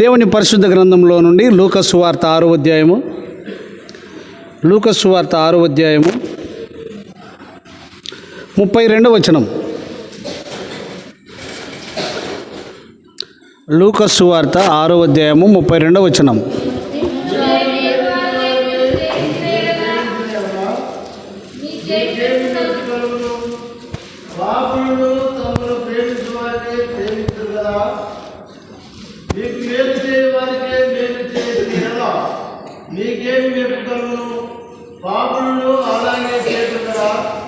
దేవుని పరిశుద్ధ గ్రంథంలో నుండి లూకసు వార్త ఆరో అధ్యాయము. లూకసు వార్త ఆరో అధ్యాయము. ముప్పై రెండవ వచనం. లూకసు వార్త ఆరో అధ్యాయము ముప్పై రెండవ వచనం. ప్రేమించు వారిని కదా మీకు మేలు చేయ వారికే మేలు చేసి కదా పాపులను అలాగే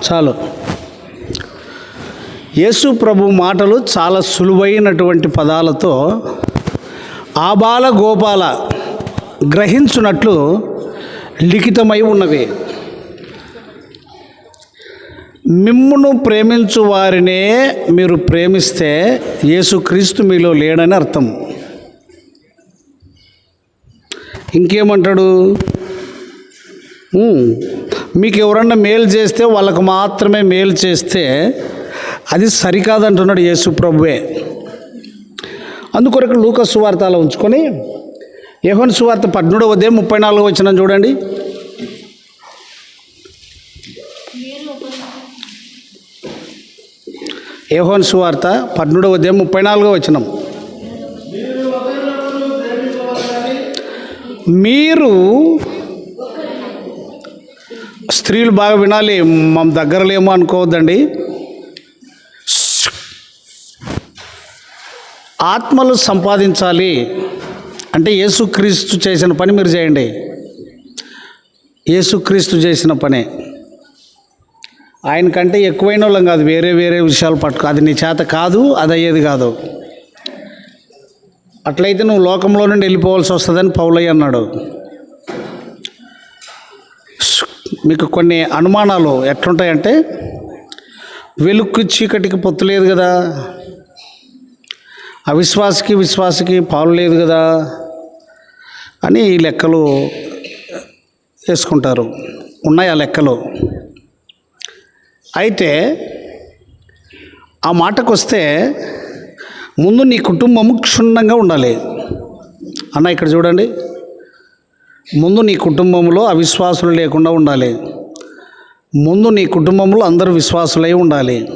చాలు. యేసు ప్రభు మాటలు చాలా సులువైనటువంటి పదాలతో ఆబాల గోపాల గ్రహించున్నట్లు లిఖితమై ఉన్నవి. మిమ్మును ప్రేమించు వారినే మీరు ప్రేమిస్తే యేసుక్రీస్తు మీలో లేడని అర్థం. ఇంకేమంటాడు? మీకు ఎవరన్నా మేలు చేస్తే వాళ్ళకు మాత్రమే మేలు చేస్తే అది సరికాదంటున్నాడు యేసు ప్రభువే. అందుకొరకు లూక సువార్త అలా ఉంచుకొని యహోన్ సువార్త పద్మూడవ ఉదయం ముప్పై నాలుగు వచ్చిన చూడండి. యహోన్ సువార్త పద్మూడవ ఉదయం ముప్పై నాలుగో వచ్చినాం మీరు స్త్రీలు బాగా వినాలి మా దగ్గరలేమో అనుకోవద్దండి. ఆత్మలు సంపాదించాలి. అంటే యేసుక్రీస్తు చేసిన పని మీరు చేయండి. యేసుక్రీస్తు చేసిన పనే. ఆయన కంటే ఎక్కువైన వాళ్ళం కాదు వేరే వేరే విషయాలు పట్టుకో అది నీ చేత కాదు అది అయ్యేది కాదు. అట్లయితే నువ్వు లోకంలో నుండి వెళ్ళిపోవాల్సి వస్తుందని పౌలయ్య అన్నాడు. మీకు కొన్ని అనుమానాలు ఎట్లుంటాయంటే వెలుక్కు చీకటికి పొత్తు లేదు కదా అవిశ్వాసకి విశ్వాసకి పాలు లేదు కదా అని ఈ లెక్కలు వేసుకుంటారు. ఉన్నాయి ఆ లెక్కలు. అయితే ఆ మాటకు వస్తే ముందు నీ కుటుంబము క్షుణ్ణంగా ఉండాలి. అన్న ఇక్కడ చూడండి. ముందు నీ కుటుంబంలో అవిశ్వాసులు లేకుండా ఉండాలి. ముందు నీ కుటుంబంలో అందరూ విశ్వాసులై ఉండాలి.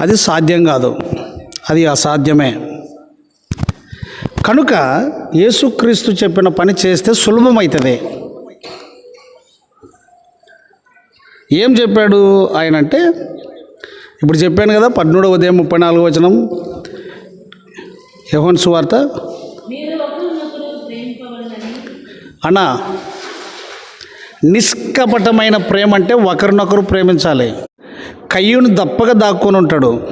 అది సాధ్యం కాదు. అది అసాధ్యమే. కనుక యేసుక్రీస్తు చెప్పిన పని చేస్తే సులభమవుతుంది ఏం చెప్పాడు ఆయన అంటే ఇప్పుడు చెప్పాను కదా పద్మూడవ ఉదయం ముప్పై నాలుగు వచనం. యహోన్ సువార్త. అన్నా నిష్కపటమైన ప్రేమ అంటే ఒకరినొకరు ప్రేమించాలి. కయ్యూని తప్పక దాక్కొని ఉంటాడు.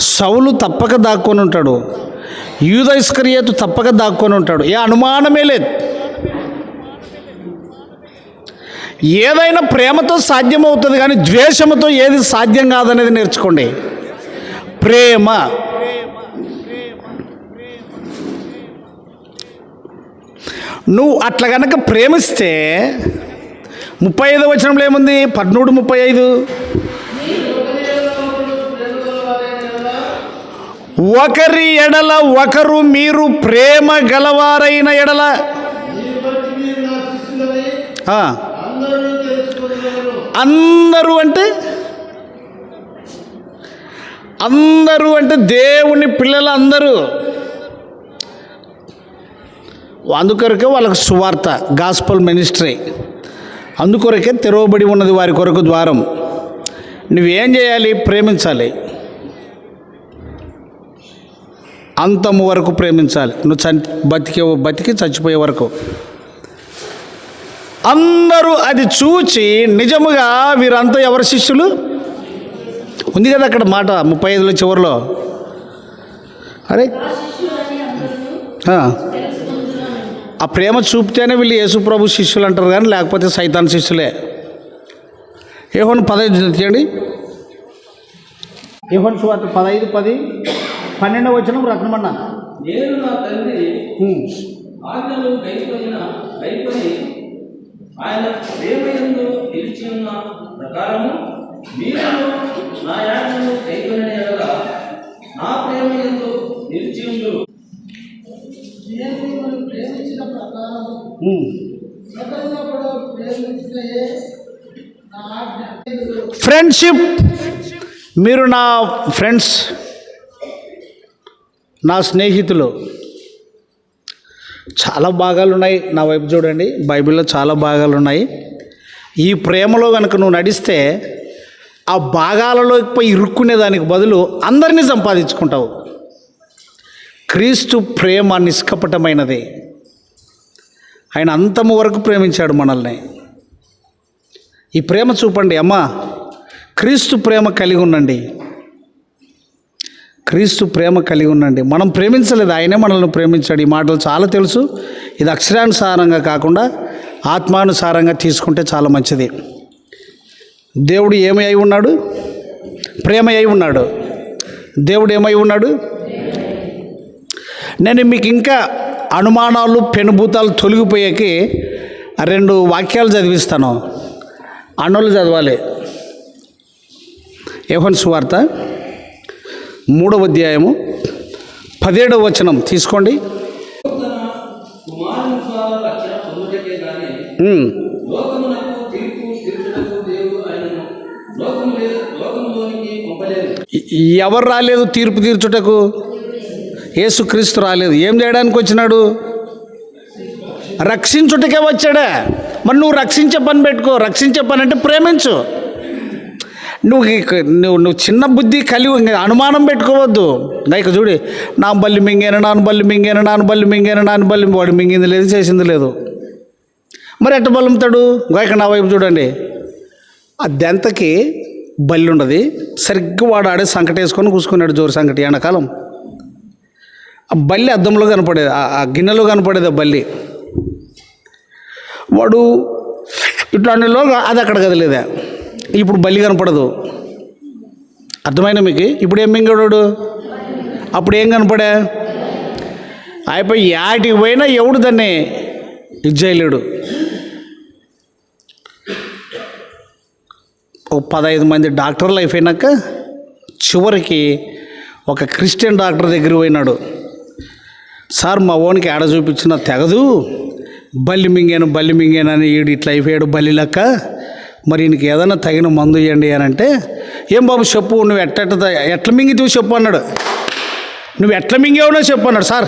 సౌలు తప్పక దాక్కొని ఉంటాడు. యూద ఇస్కరియేతు తప్పక దాక్కొని ఉంటాడు. ఏ అనుమానమే లేదు. ఏదైనా ప్రేమతో సాధ్యమవుతుంది కానీ ద్వేషంతో ఏది సాధ్యం కాదనేది నేర్చుకోండి. ప్రేమ. నువ్వు అట్లా కనుక ప్రేమిస్తే ముప్పై ఐదు వచనంలో ఏముంది? పద్మూడు ముప్పై ఐదు ఒకరి ఎడల ఒకరు మీరు ప్రేమ గలవారైన ఎడల. అందరూ అంటే? అందరూ అంటే దేవుని పిల్లలు అందరూ అందుకొరకే వాళ్ళకు సువార్త గాస్పల్ మినిస్ట్రీ అందుకొరకే తెరవబడి ఉన్నది వారి కొరకు ద్వారం. నువ్వేం చేయాలి? ప్రేమించాలి. అంతము వరకు ప్రేమించాలి. నువ్వు చని బతికే బతికి చచ్చిపోయే వరకు. అందరూ అది చూచి నిజముగా వీరంతా ఎవరి శిష్యులు? ఉంది కదా అక్కడ మాట ముప్పై ఐదులో చివరిలో? అరే ఆ. ప్రేమ చూపితేనే వీళ్ళు యేసుప్రభు శిష్యులు అంటారు కానీ లేకపోతే సైతాన్ శిష్యులే. ఏహోన్ పదహైదు తీయండి. ఏహోన్ సువార్త పదహైదు పది పన్నెండవ వచ్చిన రకమన్నా నేను నా తండ్రి ఆజ్ఞలు గైకొనిన గైకొని ఆయన ప్రేమయందు నిలిచి ఉన్న ప్రకారము మీరు నా యాజ్ఞలు గైకొనిన ఎడల నా ప్రేమయందు నిలిచి ఉండు ప్రకారం ఫ్రెండ్షిప్ మీరు నా ఫ్రెండ్స్ నా స్నేహితులు. చాలా భాగాలు ఉన్నాయి నా వైపు చూడండి. బైబిల్లో చాలా భాగాలు ఉన్నాయి ఈ ప్రేమలో కనుక నువ్వు నడిస్తే ఆ భాగాలలోకి పోయి ఇరుక్కునే దానికి బదులు అందరినీ సంపాదించుకుంటావు. క్రీస్తు ప్రేమ నిష్కపటమైనది. ఆయన అంతము వరకు ప్రేమించాడు మనల్ని. ఈ ప్రేమ చూపండి అమ్మా. క్రీస్తు ప్రేమ కలిగి ఉండండి. క్రీస్తు ప్రేమ కలిగి ఉండండి. మనం ప్రేమించలేదు ఆయనే మనల్ని ప్రేమించాడు. ఈ మాటలు చాలా తెలుసు. ఇది అక్షరానుసారంగా కాకుండా ఆత్మానుసారంగా తీసుకుంటే చాలా మంచిది. దేవుడు ఏమై అయి ఉన్నాడు? ప్రేమ అయి ఉన్నాడు. దేవుడు ఏమై ఉన్నాడు? నేను మీకు ఇంకా అనుమానాలు పెనుభూతాలు తొలగిపోయాకి రెండు వాక్యాలు చదివిస్తాను. అన్నోళ్ళు చదవాలి. యోహన్ సువార్త మూడవ అధ్యాయము పదిహేడవ వచనం. తీసుకోండి. ఎవరు రాలేదు తీర్పు తీర్చుటకు? యేసుక్రీస్తు రాలేదు. ఏం చేయడానికి వచ్చినాడు? రక్షించుటకే వచ్చాడా. మరి నువ్వు రక్షించే పని పెట్టుకో. రక్షించే పని అంటే ప్రేమించు. నువ్వు నువ్వు నువ్వు చిన్న బుద్ధి కలిగి అనుమానం పెట్టుకోవద్దు. ఇక చూడి నా బల్లి మింగేను నాన్న బల్లి మింగేను నాన్న బల్లి మింగేను నాన్న బల్లి వాడు మింగింది లేదు చేసింది లేదు. మరి ఎట్ట బలుముతాడు? గాయక నా వైపు చూడండి. ఆ దెంతకి బల్లి ఉండదు. సరిగ్గా వాడు ఆడే సంకటేసుకొని కూసుకున్నాడు జోరు సంకటి ఎండాకాలం బల్లి అద్దంలో కనపడేది ఆ- గిన్నెలో కనపడేది ఆ బల్లి. వాడు ఇట్లాంటిలో అది అక్కడ కదలేదా. ఇప్పుడు బల్లి కనపడదు. అర్థమైన మీకు? ఇప్పుడు ఏం మింగాడు అప్పుడు ఏం కనపడా? అయిపోయి యాటికి పోయినా ఎవడు దాన్ని ఇది చేయలేడు ఒక పదహైదు మంది డాక్టర్లు అయిపోయినాక చివరికి ఒక క్రిస్టియన్ డాక్టర్ దగ్గర పోయినాడు. సార్ మా ఓనికి ఆడ చూపించిన తెగదు. బల్లి మింగాను బల్లి మింగాను అని ఈడు ఇట్లా అయిపోయాడు బల్లి లెక్క. మరి ఈయనకి ఏదైనా తగిన మందు ఇవ్వండి అని అంటే ఏం బాబు చెప్పు నువ్వు ఎట్ట ఎట్ల ఎట్లా మింగితివి చెప్పు అన్నాడు. నువ్వు ఎట్లా మింగేవునో చెప్పు అన్నాడు సార్.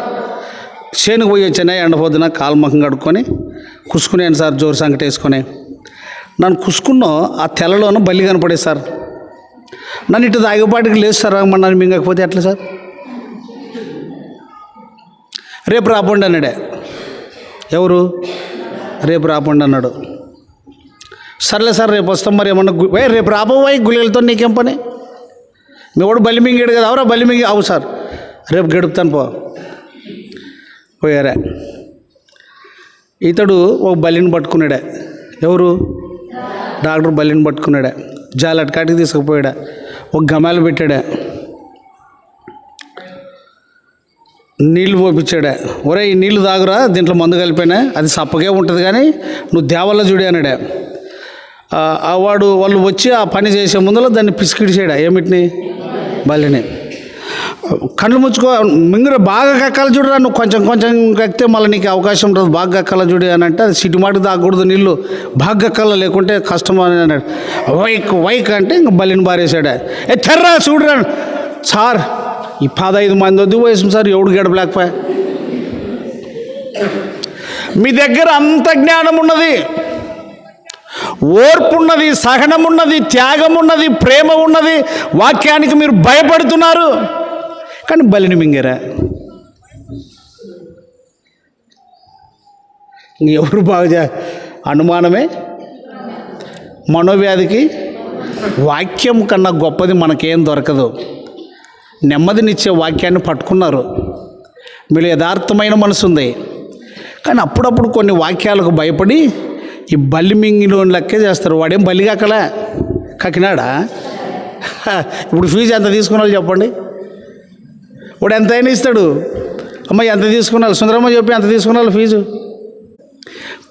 చేనుకు పోయి వచ్చాను ఎండపోద్దున కాలు కడుక్కొని కుసుకునేను సార్ జోరు సంకట వేసుకొని. నన్ను కుసుకున్నో ఆ తెల్లలోనూ బల్లి కనపడేది సార్. నన్ను ఇటు దాగపాటికి లేదు సార్ మరి నన్ను మింగకపోతే ఎట్లా సార్? రేపు రాపండి అన్నాడే. ఎవరు? రేపు రాపండి అన్నాడు. సర్లే సార్ రేపు వస్తాం మరి ఏమన్నా రేపు రాబోవాయి గుళికలతో నీకేం పని? మీ వాడు బలిమింగిడు కదా అవరా బలిమింగి? అవు సార్ రేపు గడుపుతాను పో. పోయారా. ఇతడు ఒక బలిని పట్టుకున్నాడే. ఎవరు? డాక్టర్ బలిని పట్టుకున్నాడా. జాలట్ కాటికి తీసుకుపోయాడా. ఒక గమాలు పెట్టాడా. నీళ్ళు పోపించాడే ఒరే ఈ నీళ్ళు తాగురా దీంట్లో మందు కలిపానే అది సప్పగే ఉంటుంది కానీ నువ్వు దేవల్ల చూడి అన్నాడే. వాడు వాళ్ళు వచ్చి ఆ పని చేసే ముందులో దాన్ని పిసికిడిచాడా. ఏమిటిని? బలిని కళ్ళు ముచ్చుకో మింగుర బాగా కక్కాలి చూడరా నువ్వు కొంచెం కొంచెం కక్కితే మళ్ళీ నీకు అవకాశం ఉంటుంది బాగా కక్కాల చూడు అని అంటే అది సిటీ తాగకూడదు నీళ్ళు బాగా కక్కాల లేకుంటే కష్టం అని అన్నాడు. వైక్ వైక్ అంటే ఇంక బలిని బారేసాడు ఏ తెర్రా చూడరా సార్ ఈ పదహైదు మంది వద్దు వయసు సార్ ఎవడు గడపలేకపోయా? మీ దగ్గర అంత జ్ఞానం ఉన్నది ఓర్పు ఉన్నది సహనం ఉన్నది త్యాగం ఉన్నది ప్రేమ ఉన్నది వాక్యానికి మీరు భయపడుతున్నారు. కానీ బలిని మింగరా? ఎవరు బాగా అనుమానమే? మనోవ్యాధికి వాక్యం కన్నా గొప్పది మనకేం దొరకదు. నెమ్మదినిచ్చే వాక్యాన్ని పట్టుకున్నారు. మీరు యథార్థమైన మనసు ఉంది. కానీ అప్పుడప్పుడు కొన్ని వాక్యాలకు భయపడి ఈ బల్లి మింగిలోని లెక్కే చేస్తారు. వాడేం బల్లి కాకలే. కాకినాడ? ఇప్పుడు ఫీజు ఎంత తీసుకున్నాలో చెప్పండి. వాడు ఎంత అయినా ఇస్తాడు. అమ్మ ఎంత తీసుకున్నారు సుందరమ్మ చెప్పి ఎంత తీసుకున్నారు ఫీజు?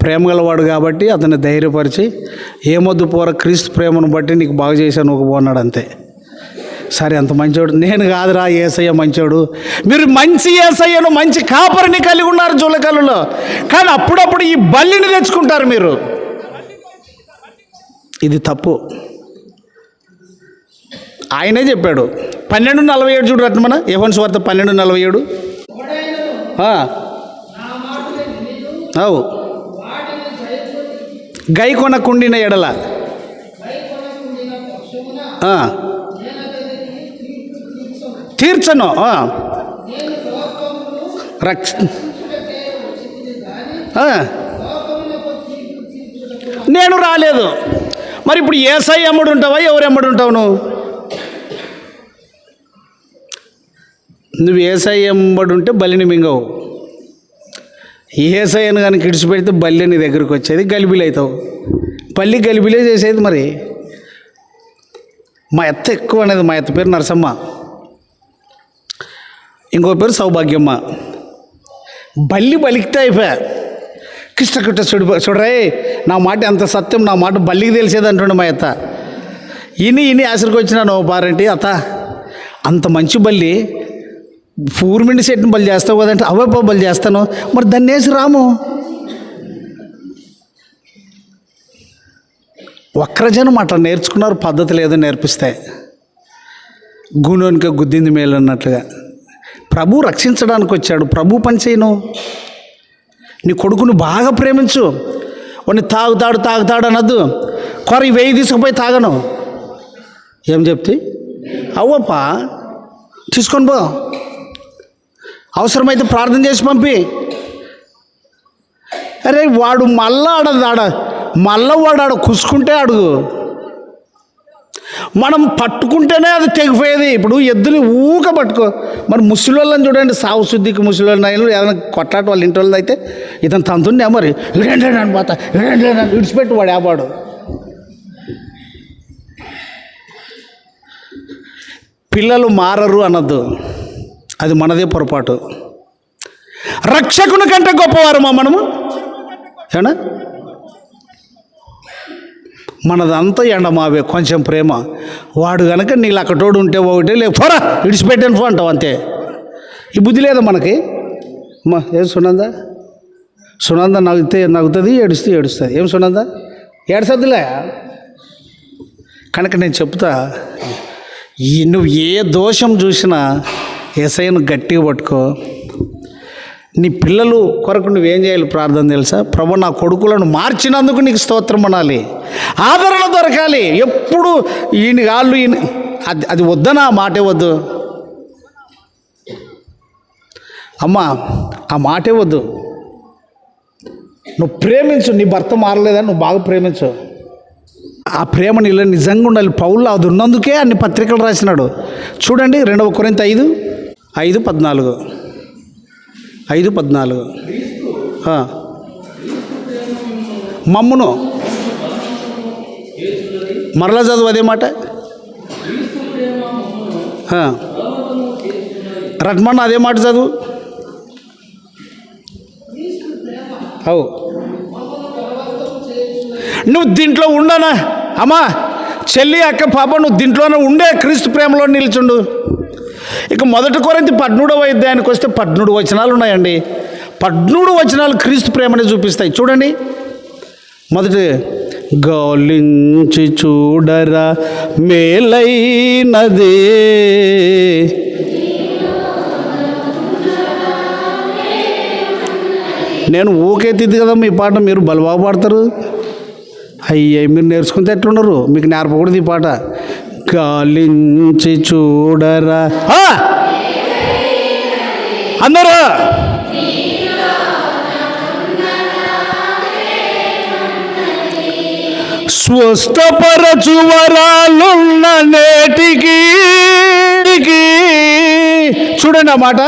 ప్రేమ గలవాడు కాబట్టి అతన్ని ధైర్యపరిచి ఏమొద్దు పోర క్రీస్తు ప్రేమను బట్టి నీకు బాగు చేశాను ఒక పోన్నాడు అంతే. సరే అంత మంచోడు. నేను కాదురా ఏసయ్య మంచోడు. మీరు మంచి ఏసయ్యను మంచి కాపరిని కలిగి ఉన్నారు జులకలలో. కానీ అప్పుడప్పుడు ఈ బల్లిని తెచ్చుకుంటారు మీరు. ఇది తప్పు. ఆయనే చెప్పాడు. పన్నెండు నలభై ఏడు చూడు రత్నమన. యవన్ స్వార్థ పన్నెండు నలభై ఏడు. అవు. గై కొనకుండిన ఎడల. ఆ. తీర్చను. రక్ష. నేను రాలేదు. మరి ఇప్పుడు ఏసై అమ్ముడు ఉంటావా? ఎవరు అమ్ముడు ఉంటావు నువ్వు? నువ్వు ఏసై ఎంబడి ఉంటే బలిని మింగవు. ఏసైను కానీ ఇడిచిపెడితే బల్లి నీ దగ్గరికి వచ్చేది గలిబిలు అవుతావు బల్లి గలిబిలే చేసేది మరి. మా ఎత్త ఎక్కువ అనేది మా ఎత్త పేరు నరసమ్మ. ఇంకో పేరు సౌభాగ్యమ్మ. బల్లి బలికితే అయిపోయా. కృష్ణ కృష్ణ చూడు చూడరే నా మాట ఎంత సత్యం నా మాట బల్లికి తెలిసేది అంటుండే మా అత్త ఇని ఇని ఆసరికి వచ్చినాను ఓ పారంటి అత్త. అంత మంచి బల్లి పూర్మిండి సెట్ని బలి చేస్తావు కదంటే అవే బలి చేస్తాను. మరి దాన్ని వేసి రాము. ఒక్కరజనం అట్లా నేర్చుకున్నారు పద్ధతి లేదో నేర్పిస్తాయి గుణోనికి గుద్దింది మేలు అన్నట్లుగా ప్రభు రక్షించడానికి వచ్చాడు. ప్రభు పని చేయను. నీ కొడుకుని బాగా ప్రేమించు. వాడిని తాగుతాడు తాగుతాడు అనద్దు. కొర వేయి వెయ్యి తీసుకుపోయి తాగను. ఏం చెప్తే? అవ్వప్పా తీసుకొని పో. అవసరమైతే ప్రార్థన చేసి పంపి. అరే వాడు మళ్ళా ఆడదు ఆడ మళ్ళా వాడు ఆడ కుసుకుంటే అడుగు. మనం పట్టుకుంటేనే అది తెగిపోయేది. ఇప్పుడు ఎద్దుని ఊక పట్టుకో. మరి ముసలిళ్ళని చూడండి సాగు శుద్ధికి ముసలిళ్ళని ఏదైనా కొట్లాట వాళ్ళ ఇంటి వాళ్ళు అయితే ఇతను తంతుండే మరి ఇడండి అని ఇడండి అని విడిచిపెట్టి వాడు ఆపాడు పిల్లలు మారరు అనద్దు. అది మనదే పొరపాటు. రక్షకుని కంటే గొప్పవారమా మనము? ఏనా? మనదంతా ఎండమావే కొంచెం ప్రేమ. వాడు కనుక నీళ్ళు అక్కడోడు ఉంటే ఒకటే లేక ఫోరా విడిచిపెట్టాను అంటావు అంతే. ఈ బుద్ధి లేదా మనకి? మా ఏం సునందా? సునంద నవ్వుతే నవ్వుతుంది ఏడుస్తే ఏడుస్తుంది. ఏం సునందా? ఏడుసద్దులే కనుక నేను చెప్తా నువ్వు ఏ దోషం చూసినా ఎసైను గట్టిగా పట్టుకో. నీ పిల్లలు కొరకు నువ్వేం చేయాలి ప్రార్థన తెలుసా? ప్రభు నా కొడుకులను మార్చినందుకు నీకు స్తోత్రం అనాలి. ఆదరణ దొరకాలి. ఎప్పుడు ఈయన కాళ్ళు ఈయన అది అది వద్దనా? మాటే వద్దు. అమ్మా ఆ మాటే వద్దు. నువ్వు ప్రేమించు నీ భర్త మారలేదని నువ్వు బాగా ప్రేమించు. ఆ ప్రేమ నీళ్ళు నిజంగా ఉండాలి. పౌల్లో అది ఉన్నందుకే అన్ని పత్రికలు రాసినాడు. చూడండి రెండవ కొరింత ఐదు ఐదు పద్నాలుగు. ఐదు పద్నాలుగు. మమ్మును. మరలా చదువు అదే మాట? ఆ. రట్మన్న అదే మాట చదువు? అవు. నువ్వు దీంట్లో ఉండనా? అమ్మా చెల్లి అక్క పాప నువ్వు దీంట్లోనే ఉండే క్రీస్తు ప్రేమలో నిల్చుండు. ఇక మొదటి కొరంతి పద్మూడవ అధ్యాయానికి వస్తే పద్మూడు వచనాలు ఉన్నాయండి. పద్మూడు వచనాలు క్రీస్తు ప్రేమని చూపిస్తాయి. చూడండి. మొదటి గౌలించి చూడరా మేలైనదే. నేను ఊకెత్తిద్ది కదా మీ పాట మీరు బలబాగా పాడతారు అయ్యి మీరు నేర్చుకుంటే ఎట్లున్నారు మీకు నేర్పకూడదు ఈ పాట. గాలించి చూడరా. ఆ! అందరూ! స్వస్థపరచు వరాలున్న నేటికి చూడండి ఆ మాట.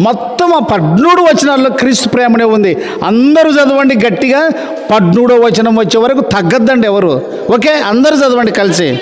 మొత్తం ఆ పద్మూడు వచనాల్లో క్రీస్తు ప్రేమనే ఉంది. అందరూ చదవండి గట్టిగా. పద్మూడో వచనం వచ్చే వరకు తగ్గద్దండి ఎవరు? ఓకే? అందరూ చదవండి కలిసి.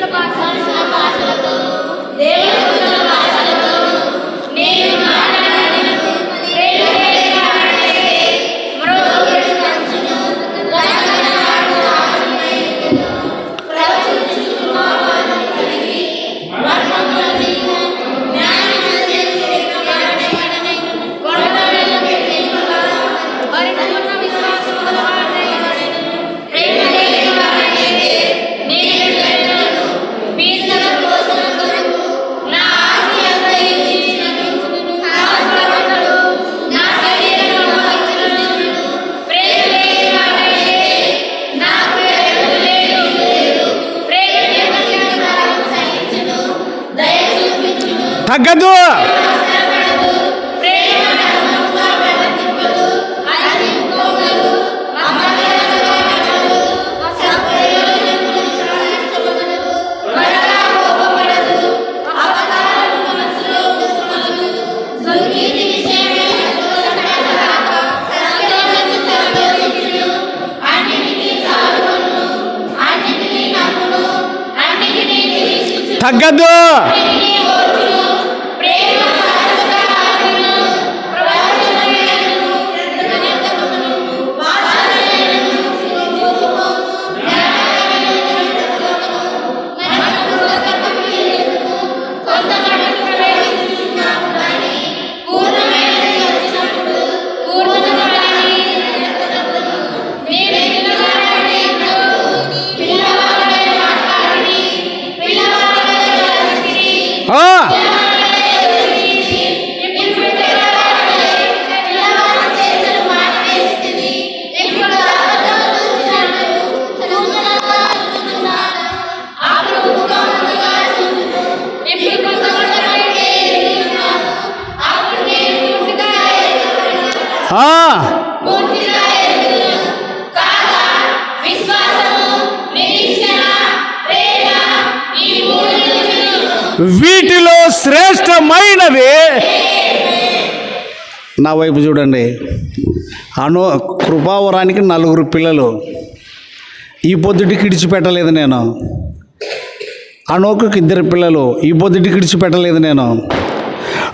వీటిలో శ్రేష్టమైనది నా వైపు చూడండి. అను కృపావరానికి నలుగురు పిల్లలు. ఈ పొద్దుటికి ఇడిచిపెట్టలేదు నేను. అనోకకి ఇద్దరు పిల్లలు. ఈ పొద్దుటికి ఇడిచిపెట్టలేదు నేను.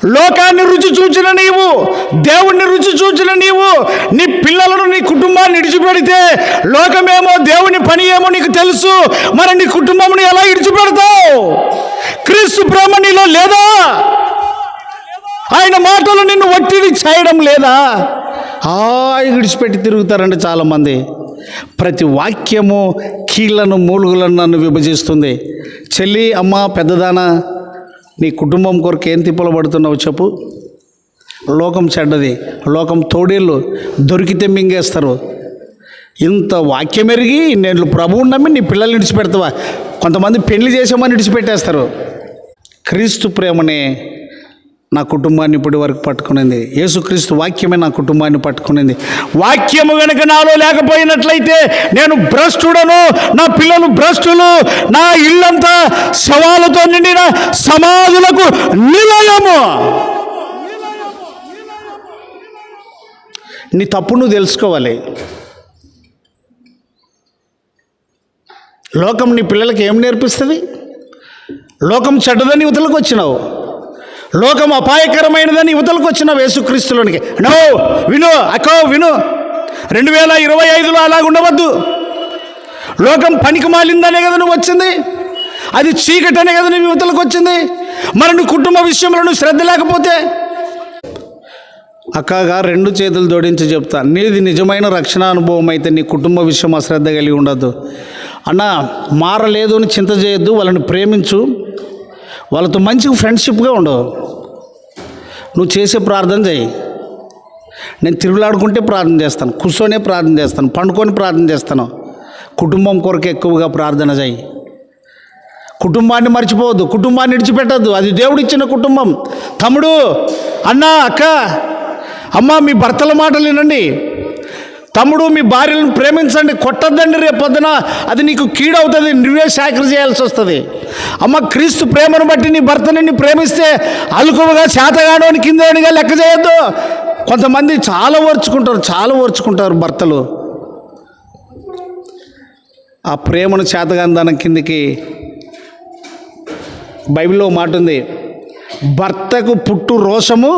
లోకాన్ని రుచి చూచిన నీవు దేవుణ్ణి రుచి చూచిన నీవు నీ పిల్లలను నీ కుటుంబాన్ని విడిచిపెడితే లోకమేమో దేవుని పని ఏమో నీకు తెలుసు. మరి నీ కుటుంబంని ఎలా విడిచిపెడతావు క్రీస్తు ప్రేమ నీలో లేదా? ఆయన మాటలు నిన్ను ఒత్తిడి చేయడం లేదా? హాయి విడిచిపెట్టి తిరుగుతారండి చాలామంది. ప్రతి వాక్యము కీళ్ళను మూలుగులను నన్ను విభజిస్తుంది. చెల్లి అమ్మ పెద్దదానా నీ కుటుంబం కొరకు ఏం తిప్పలు పడుతున్నావు చెప్పు. లోకం చెడ్డది లోకం తోడేళ్ళు దొరికితే మింగేస్తారు. ఇంత వాక్యం ఎరిగి నేను ప్రభువుని నమ్మి నీ పిల్లల్ని విడిచిపెడతావా? కొంతమంది పెళ్ళి చేసామని విడిచిపెట్టేస్తారు. క్రీస్తు ప్రేమనే నా కుటుంబాన్ని ఇప్పటి వరకు పట్టుకునింది. యేసుక్రీస్తు వాక్యమే నా కుటుంబాన్ని పట్టుకునింది. వాక్యము కనుక నాలో లేకపోయినట్లయితే నేను భ్రష్టుడను నా పిల్లలు భ్రష్టులు నా ఇల్లంతా శవాలతో నిండిన సమాధులకు నిలయము. నీ తప్పు నువ్వు తెలుసుకోవాలి. లోకం నీ పిల్లలకి ఏం నేర్పిస్తుంది? లోకం చెడ్డదని యువతలకు వచ్చినావు. లోకం అపాయకరమైనదని యువతలకు వచ్చిన యేసుక్రీస్తులోనికి. నో విను అకో విను. రెండు వేల ఇరవై ఐదులో అలాగ ఉండవద్దు. లోకం పనికి మాలిందనే కదా నువ్వు వచ్చింది? అది చీకటనే కదా నువ్వు యువతలకు వచ్చింది మరి నువ్వు కుటుంబ విషయంలో నువ్వు శ్రద్ధ లేకపోతే? అక్కగా రెండు చేతులు జోడించి చెప్తా. నీది నిజమైన రక్షణ అనుభవం అయితే నీ కుటుంబ విషయం అశ్రద్ధ కలిగి ఉండద్దు. అన్న మారలేదు అని చింత చేయొద్దు వాళ్ళని ప్రేమించు. వాళ్ళతో మంచిగా ఫ్రెండ్షిప్గా ఉండవు. నువ్వు చేసే ప్రార్థన చేయి. నేను తిరుగులాడుకుంటే ప్రార్థన చేస్తాను. కూర్చొనే ప్రార్థన చేస్తాను. పండుకొని ప్రార్థన చేస్తాను. కుటుంబం కొరకు ఎక్కువగా ప్రార్థన చేయి. కుటుంబాన్ని మర్చిపోవద్దు. కుటుంబాన్ని విడిచిపెట్టద్దు. అది దేవుడు ఇచ్చిన కుటుంబం. తమ్ముడు అన్న అక్క అమ్మ మీ భర్తల మాటలు వినండి. తమ్ముడు మీ భార్యలను ప్రేమించండి కొట్టద్దండి రేపు పొద్దున. అది నీకు కీడవుతుంది నువ్వే సాకరి చేయాల్సి వస్తుంది. అమ్మ క్రీస్తు ప్రేమను బట్టి నీ భర్తని నీ ప్రేమిస్తే అలుకువగా చేతగాడోని కిందోనిగా లెక్క చేయొద్దు. కొంతమంది చాలా ఓర్చుకుంటారు చాలా ఓర్చుకుంటారు భర్తలు. ఆ ప్రేమను చేతగాందనం కిందికి బైబిల్లో మాట ఉంది. భర్తకు పుట్టు రోషము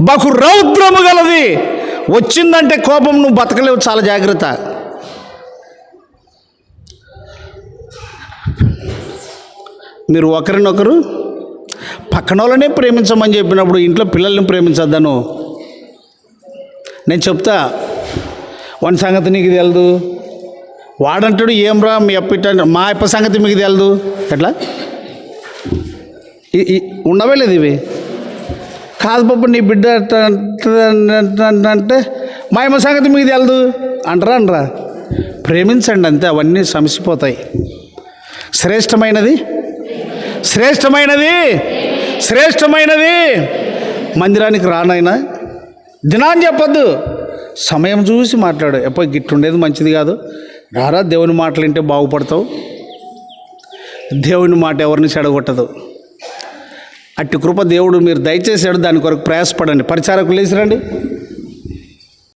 బహు రౌద్రము గలది. వచ్చిందంటే కోపం నువ్వు బతకలేవు చాలా జాగ్రత్త. మీరు ఒకరినొకరు పక్కన వాళ్ళనే ప్రేమించమని చెప్పినప్పుడు ఇంట్లో పిల్లల్ని ప్రేమించొద్దను. నేను చెప్తా వాని సంగతి నీకు తెలదు? వాడంటాడు ఏం రా మీ అప్పిట మా అప్ప సంగతి మీకు తెలదు? ఎట్లా? ఈ- ఉండవే లేదు ఇవి కాదు పప్పు నీ బిడ్డ అంటే మా అమ్మ సంగతి మీకు తెలదు అంటారా అనరా ప్రేమించండి అంతే అవన్నీ సమసిపోతాయి. శ్రేష్టమైనది? శ్రేష్టమైనది? శ్రేష్టమైనది? మందిరానికి రానైనా దినాన్ని చెప్పొద్దు. సమయం చూసి మాట్లాడు. ఎప్పుడు గిట్టుండేది మంచిది కాదు. రారా దేవుని మాటలు వింటే బాగుపడతావు. దేవుని మాట ఎవరిని చెడగొట్టదు. అట్టి కృప దేవుడు మీరు దయచేసాడు దాని కొరకు ప్రయాసపడండి. పరిచారకులు లేచిరండి.